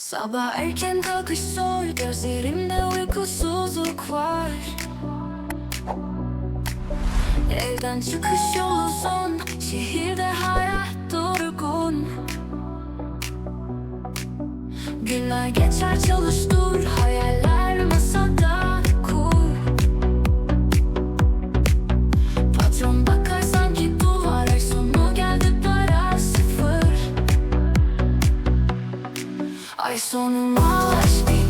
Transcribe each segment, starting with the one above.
Sabah erken kalkış zor Gözlerimde uykusuzluk var. Evden çıkış yolu son Şehirde hayat durgun. Günler geçer çalıştur hayaller Ay sonuma ulaştı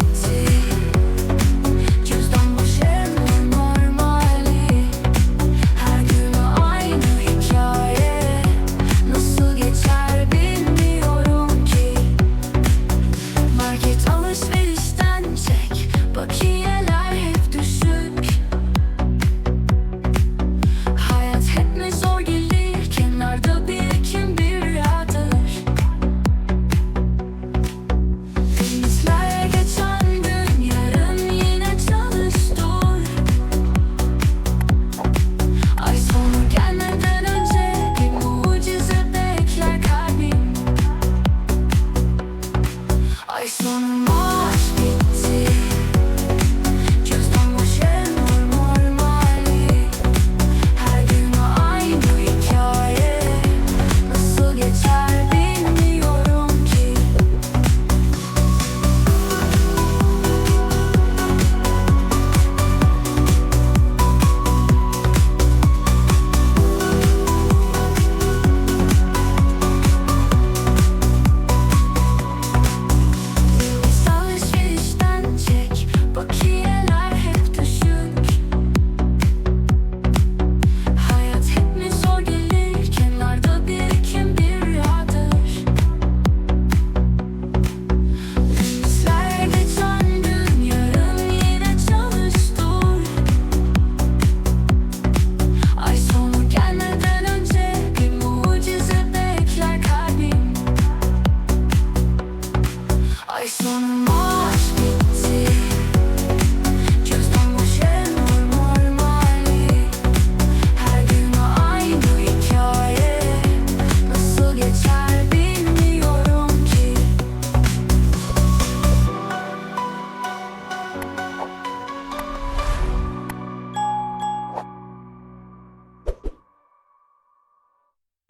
Son Mon